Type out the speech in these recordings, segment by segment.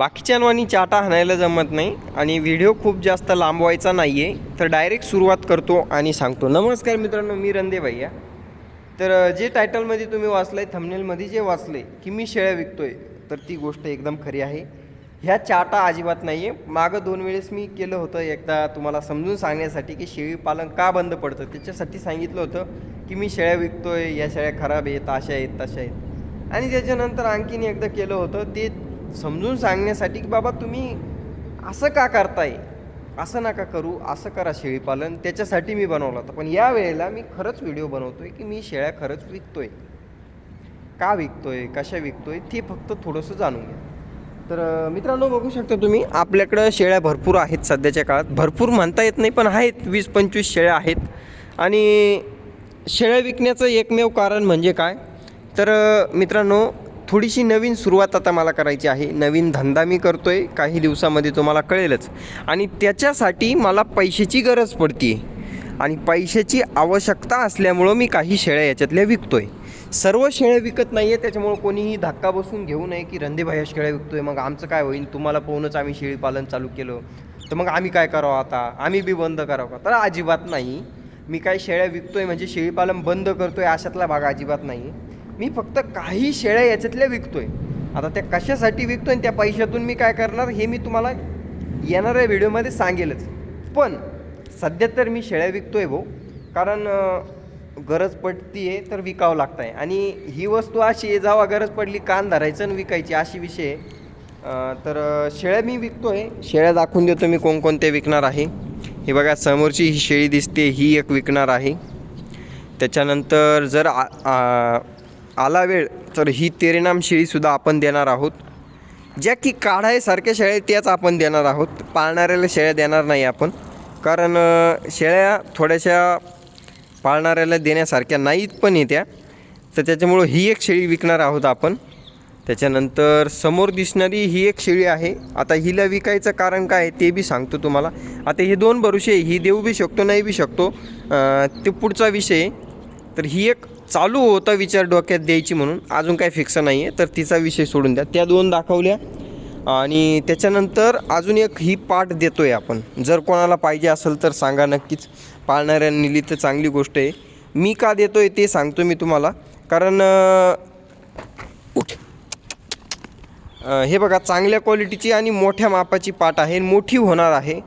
बाकीच्यांवानी चाटा हाणायला जमत नाही आणि व्हिडिओ खूप जास्त लांबवायचा नाही आहे तर डायरेक्ट सुरुवात करतो आणि सांगतो. नमस्कार मित्रांनो मी रंदे भैया. तर जे टायटलमध्ये तुम्ही वाचलं आहे थमनेलमध्ये जे वाचले की मी शेळ्या विकतोय तर ती गोष्ट एकदम खरी आहे. ह्या चाटा अजिबात नाही आहे मागं दोन वेळेस मी केलं होतं एकदा तुम्हाला समजून सांगण्यासाठी की शेळी पालन का बंद पडतं. त्याच्यासाठी सांगितलं होतं की मी शेळ्या विकतोय या शेळ्या खराब आहेत अशा आहेत तशा आहेत. आणि त्याच्यानंतर आणखीन एकदा केलं होतं ते समजून सांगण्यासाठी की बाबा तुम्ही असं का करताय? असं नका करू असं करा शेळीपालन त्याच्यासाठी मी बनवलं होतं. पण या वेळेला मी खरंच व्हिडिओ बनवतोय की मी शेळ्या खरंच विकतोय. का विकतोय? कशा विकतोय? ते फक्त थोडंसं जाणून घ्या. तर मित्रांनो बघू शकता तुम्ही आपल्याकडं शेळ्या भरपूर आहेत सध्याच्या काळात. भरपूर म्हणता येत नाही पण आहेत. वीस पंचवीस शेळ्या आहेत. आणि शेळ्या विकण्याचं एकमेव कारण म्हणजे काय? तर मित्रांनो थोडीशी नवीन सुरुवात आता मला करायची आहे. नवीन धंदा मी करतो आहे काही दिवसामध्ये तुम्हाला कळेलच. आणि त्याच्यासाठी मला पैशाची गरज पडते आणि पैशाची आवश्यकता असल्यामुळं मी काही शेळ्या याच्यातल्या विकतो आहे सर्व शेळ्या विकत नाही आहे त्याच्यामुळं कोणीही धक्का बसून घेऊ नये की रंदेभाई शेळ्या विकतो आहे मग आमचं काय होईल? तुम्हाला पाहूनच आम्ही शेळीपालन चालू केलं. तर मग आम्ही काय करावं आता? आम्ही बी बंद करावं का? तर अजिबात नाही. मी काय शेळ्या विकतो आहे म्हणजे शेळीपालन बंद करतो आहे अशातला भाग अजिबात नाही. मी फक्त काही शेळ्या याच्यातल्या विकतोय. आता त्या कशासाठी विकतोय आणि त्या पैशातून मी काय करणार हे मी तुम्हाला येणाऱ्या व्हिडिओमध्ये सांगेलच. पण सध्या तर मी शेळ्या विकतोय भाऊ. कारण गरज पडती आहे तर विकावं लागतं आहे आणि ही वस्तू अशी आहे जावा गरज पडली कान धरायचं आणि विकायची अशी विषय आहे. तर शेळ्या मी विकतोय. शेळ्या दाखवून देतो मी कोणकोणते विकणार आहे. हे बघा समोरची ही शेळी दिसते ही एक विकणार आहे. त्याच्यानंतर जर आ आ- आला वेळ तर ही तेरेनाम शेळीसुद्धा आपण देणार आहोत. ज्या की काढायसारख्या शेळ्या त्याच आपण देणार आहोत. पाळणाऱ्याला शेळ्या देणार नाही आपण. कारण शेळ्या थोड्याशा पाळणाऱ्याला देण्यासारख्या नाहीत पण येत्या तर त्याच्यामुळं ही एक शेळी विकणार आहोत आपण. त्याच्यानंतर समोर दिसणारी ही एक शेळी आहे. आता हिला विकायचं कारण काय आहे ते बी सांगतो तुम्हाला. आता हे दोन भरुषे ही देऊ बी शकतो नाही बी शकतो. ते पुढचा विषय आहे. तर ही एक चालू होता विचार डोक्यात द्यायची म्हणून. अजून काही फिक्स नाही आहे तर तिचा विषय सोडून द्या. त्या दोन दाखवल्या. आणि त्याच्यानंतर अजून एक ही पाठ देतो आहे आपण. जर कोणाला पाहिजे असेल तर सांगा नक्कीच. पाळणाऱ्यांनी निली तर चांगली गोष्ट आहे. मी का देतो आहे ते सांगतो मी तुम्हाला. कारण हे बघा चांगल्या क्वालिटीची आणि मोठ्या मापाची पाट आहे. मोठी होणार आहे.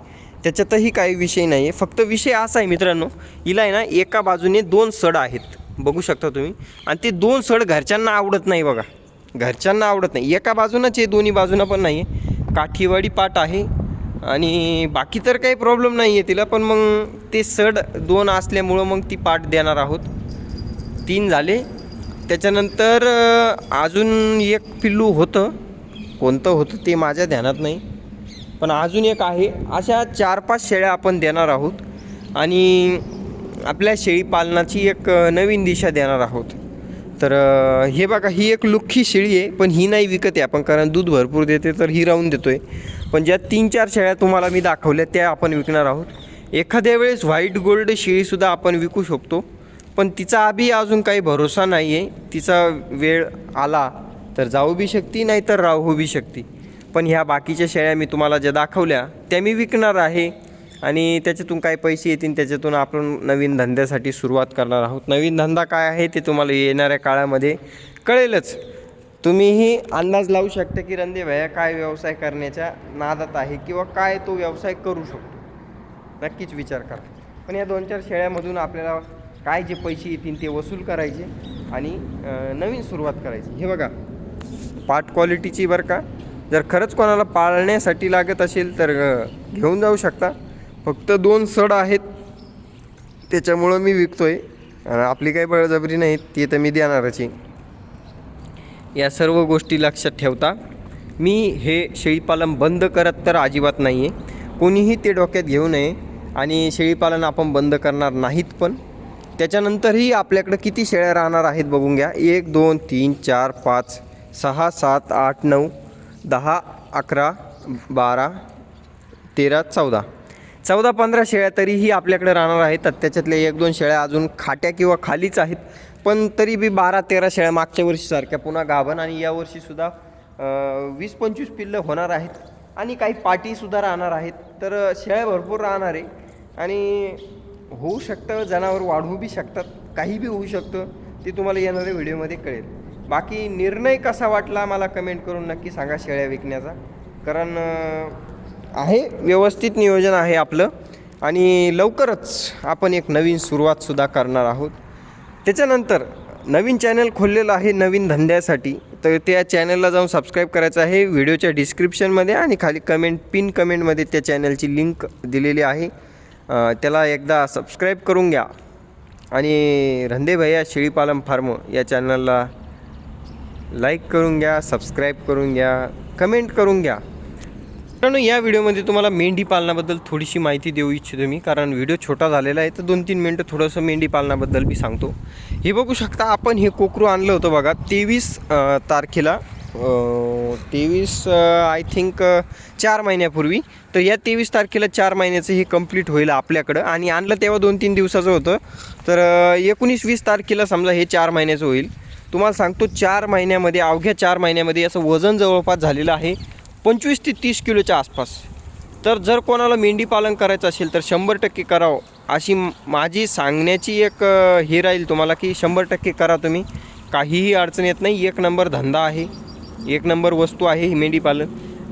त्याच्यातही काही विषय नाही आहे फक्त विषय असा आहे मित्रांनो हिला आहे ना एका बाजूने दोन सड आहेत. बघू शकता तुम्ही. आणि ते दोन सड घरच्यांना आवडत नाही बघा. घरच्यांना आवडत नाही. एका बाजूनच आहे दोन्ही बाजूनं पण नाही आहे काठीवाडी पाट आहे. आणि बाकी तर काही प्रॉब्लेम नाही आहे तिला पण मग ते सड दोन असल्यामुळं मग ती पाट देणार आहोत. तीन झाले. त्याच्यानंतर अजून एक पिल्लू होतं. कोणतं होतं ते माझ्या ध्यानात नाही. पण अजून एक आहे अशा चार पाच शेळ्या आपण देणार आहोत आणि आपल्या शेळीपालनाची एक नवीन दिशा देणार आहोत. तर हे बघा ही एक लुख्खी शेळी आहे पण ही नाही विकत आहे आपण कारण दूध भरपूर देते तर ही राहून देतो आहे पण ज्या तीन चार शेळ्या तुम्हाला मी दाखवल्या त्या आपण विकणार आहोत. एखाद्या वेळेस व्हाईट गोल्ड शेळीसुद्धा आपण विकू शकतो पण तिचा अभि अजून काही भरोसा नाही आहे तिचा वेळ आला तर जाऊ बी शकते नाही तर राहू बी शकते. पण ह्या बाकीच्या शेळ्या मी तुम्हाला ज्या दाखवल्या त्या मी विकणार आहे. आणि त्याच्यातून काय पैसे येतील त्याच्यातून आपण नवीन धंद्यासाठी सुरुवात करणार आहोत. नवीन धंदा काय आहे ते तुम्हाला येणाऱ्या काळामध्ये कळेलच. तुम्हीही अंदाज लावू शकता की रंदे भैया काय व्यवसाय करण्याच्या नादात आहे किंवा काय तो व्यवसाय करू शकतो? नक्कीच विचार करा. पण या दोन चार शेळ्यामधून आपल्याला काय जे पैसे येतील ते वसूल करायचे आणि नवीन सुरुवात करायची. हे बघा पाट क्वालिटीची बरं का जर खरंच कोणाला पाळण्यासाठी लागत असेल तर घेऊन जाऊ शकता. फक्त दोन सड आहेत त्याच्यामुळं मी विकतो आणि आपली काही बळजबरी नाही ती तर मी देणारच आहे. या सर्व गोष्टी लक्षात ठेवता. मी हे शेळीपालन बंद करत तर अजिबात नाही आहे कोणीही ते डोक्यात घेऊ नये आणि शेळीपालन आपण बंद करणार नाहीत पण. त्याच्यानंतरही आपल्याकडं किती शेळ्या राहणार आहेत बघून घ्या. एक दोन तीन चार पाच सहा सात आठ नऊ दहा अकरा बारा तेरा चौदा. चौदा पंधरा शेळ्या तरीही आपल्याकडे राहणार आहेत. त्याच्यातल्या एक दोन शेळ्या अजून खाट्या किंवा खालीच आहेत. पण तरी बी बारा तेरा शेळ्या मागच्या वर्षीसारख्या पुन्हा गाभण आणि या वर्षीसुद्धा वीस पंचवीस पिल्लं होणार आहेत. आणि काही पाटीसुद्धा राहणार आहेत. तर शेळ्या भरपूर राहणार आहे. आणि होऊ शकतं जनावर वाढवू बी शकतात. काही बी होऊ शकतं. ते तुम्हाला येणाऱ्या व्हिडिओमध्ये कळेल. बाकी निर्णय कसा वाटला मला कमेंट करून नक्की सांगा शेळ्या विकण्याचा. कारण आहे व्यवस्थित नियोजन आहे आपलं. आणि लवकरच आपण एक नवीन सुरुवातसुद्धा करणार आहोत. त्याच्यानंतर नवीन चॅनल खोललेलं आहे नवीन धंद्यासाठी. तर त्या चॅनलला जाऊन सबस्क्राईब करायचं आहे. व्हिडिओच्या डिस्क्रिप्शनमध्ये आणि खाली कमेंट पिन कमेंटमध्ये त्या चॅनलची लिंक दिलेली आहे. त्याला एकदा सबस्क्राईब करून घ्या. आणि रंदे भैया शेळीपालन फार्म या चॅनलला लाईक करून घ्या सबस्क्राईब करून घ्या कमेंट करून घ्या. मित्रांनो या व्हिडिओमध्ये तुम्हाला मेंढी पालनाबद्दल थोडीशी माहिती देऊ इच्छितो मी कारण व्हिडिओ छोटा झालेला आहे तर दोन तीन मिनटं थोडंसं मेंढी पालनाबद्दल मी सांगतो. हे बघू शकता आपण हे कोकरू आणलं होतं बघा तेवीस तारखेला तेवीस आय थिंक चार महिन्यापूर्वी. तर या तेवीस तारखेला चार महिन्याचं हे कंप्लीट होईल आपल्याकडं. आणि आणलं तेव्हा दोन तीन दिवसाचं होतं. तर एकोणीस वीस तारखेला समजा हे चार महिन्याचं होईल. तुम्हाला सांगतो चार महिन्यामध्ये अवघ्या चार महिन्यामध्ये याचं वजन जवळपास झालेलं आहे पंचवीस ते तीस किलोच्या आसपास. तर जर कोणाला मेंढी पालन करायचं असेल तर शंभर टक्के करावं. अशी माझी सांगण्याची एक हे राहील तुम्हाला की शंभर टक्के करा तुम्ही. काहीही अडचण येत नाही. एक नंबर धंदा आहे. एक नंबर वस्तू आहे ही मेंढी पालन.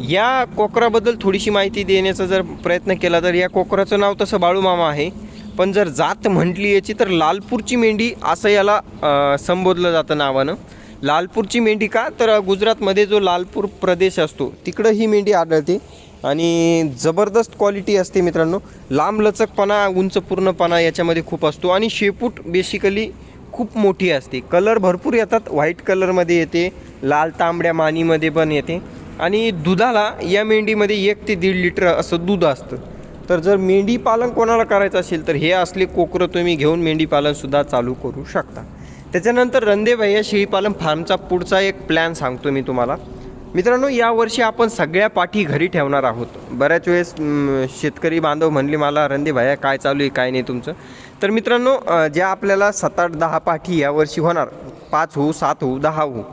या कोकराबद्दल थोडीशी माहिती देण्याचा जर प्रयत्न केला तर या कोकराचं नाव तसं बाळूमामा आहे. पण जर जात म्हटली याची तर लालपूरची मेंढी असं याला संबोधलं जातं नावानं. लालपूरची मेंढी का? तर गुजरातमध्ये जो लालपूर प्रदेश असतो तिकडं ही मेंढी आढळते. आणि जबरदस्त क्वालिटी असते मित्रांनो. लांब लचकपणा उंच पूर्णपणा याच्यामध्ये खूप असतो. आणि शेपूट बेसिकली खूप मोठी असते. कलर भरपूर येतात. व्हाईट कलरमध्ये येते. लाल तांबड्या मानीमध्ये पण येते. आणि दुधाला या मेंढीमध्ये एक ते दीड लिटर असं दूध असतं. तर जर मेंढीपालन कोणाला करायचं असेल तर हे असले कोकरं तुम्ही घेऊन मेंढीपालनसुद्धा चालू करू शकता. त्याच्यानंतर रंदे भैया शेळीपालन फार्मचा पुढचा एक प्लॅन सांगतो मी तुम्हाला. मित्रांनो यावर्षी आपण सगळ्या पाठी घरी ठेवणार आहोत. बऱ्याच वेळेस शेतकरी बांधव म्हणले मला रंदे भैया काय चालू आहे काय नाही तुमचं? तर मित्रांनो ज्या आपल्याला सात आठ दहा पाठी यावर्षी होणार पाच होऊ सात होऊ दहा होऊ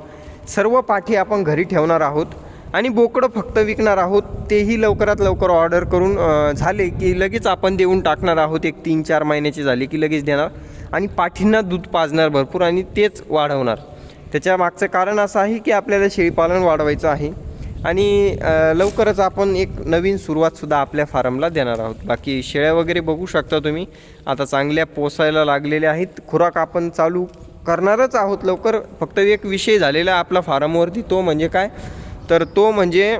सर्व पाठी आपण घरी ठेवणार आहोत. आणि बोकडं फक्त विकणार आहोत तेही लवकरात लवकर ऑर्डर करून झाले की लगेच आपण देऊन टाकणार आहोत. एक तीन चार महिन्याचे झाले की लगेच देणार. आणि पाठींना दूध पाजणार भरपूर आणि तेच वाढवणार. त्याच्या मागचं कारण असं आहे की आपल्याला शेळीपालन वाढवायचं आहे. आणि लवकरच आपण एक नवीन सुरुवातसुद्धा आपल्या फार्मला देणार आहोत. बाकी शेळ्या वगैरे बघू शकता तुम्ही. आता चांगल्या पोसायला लागलेल्या आहेत. खुराक आपण चालू करणारच आहोत लवकर. फक्त एक विषय झालेला आहे आपला फार्मवरती तो म्हणजे काय? तर तो म्हणजे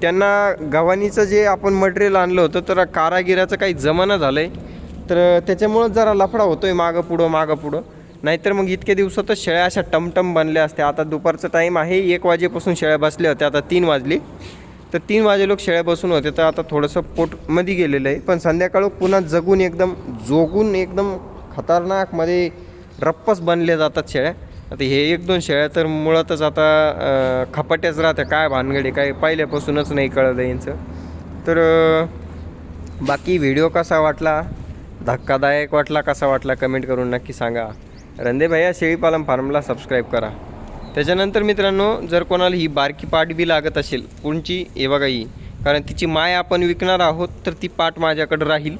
त्यांना गव्हाणीचं जे आपण मटेरियल आणलं होतं तर कारागिराचं काही जमाना झालं आहे तर त्याच्यामुळं जरा लफडा होतो आहे मागं पुढं मागं पुढं. नाहीतर मग इतक्या दिवसातच शेळ्या अशा टमटम बनल्या असत्या. आता दुपारचं टाईम आहे एक वाजेपासून शेळ्या बसल्या होत्या आता तीन वाजली. तर तीन वाजे लोक शेळ्या बसून होते तर आता थोडंसं पोटमध्ये गेलेलं आहे. पण संध्याकाळ पुन्हा जगून एकदम जोगून एकदम खतरनाकमध्ये रप्पस बनल्या जातात शेळ्या. आता हे एक दोन शेळ्या तर मुळातच आता खपट्याच खपाट्याच राहत्या. काय भानगडे काय पहिल्यापासूनच नाही कळलं यांचं. तर बाकी व्हिडिओ कसा वाटला? धक्कादायक वाटला कसा वाटला कमेंट करून नक्की सांगा. रंदे भैया शेळीपालन फार्मला सबस्क्राईब करा. त्याच्यानंतर मित्रांनो जर कोणाला ही बारकी पाठ बी लागत असेल कोणची हे बघा ही. कारण तिची माय आपण विकणार आहोत तर ती पाठ माझ्याकडे राहील.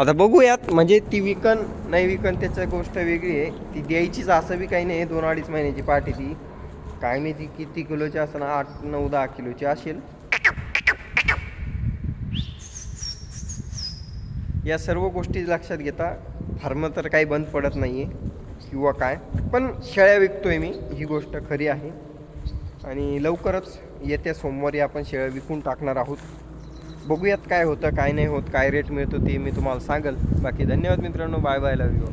आता बघूयात म्हणजे ती विकन नाही विकन त्याच्या गोष्ट वेगळी आहे. ती द्यायचीच असं बी काही नाही दोन अडीच महिन्याची पाठी ती. काय माहिती किती किलोची असं आठ नऊ दहा किलोची असेल. या सर्व गोष्टी लक्षात घेता फार्म तर काही बंद पडत नाही आहे किंवा काय. पण शेळ्या विकतोय मी ही गोष्ट खरी आहे. आणि लवकरच येत्या सोमवारी आपण शेळ्या विकून टाकणार आहोत. बघूयात काय होतं काय नाही होत काय रेट मिळतो ते मी तुम्हाला सांगेल. बाकी धन्यवाद मित्रांनो बाय बाय लव यू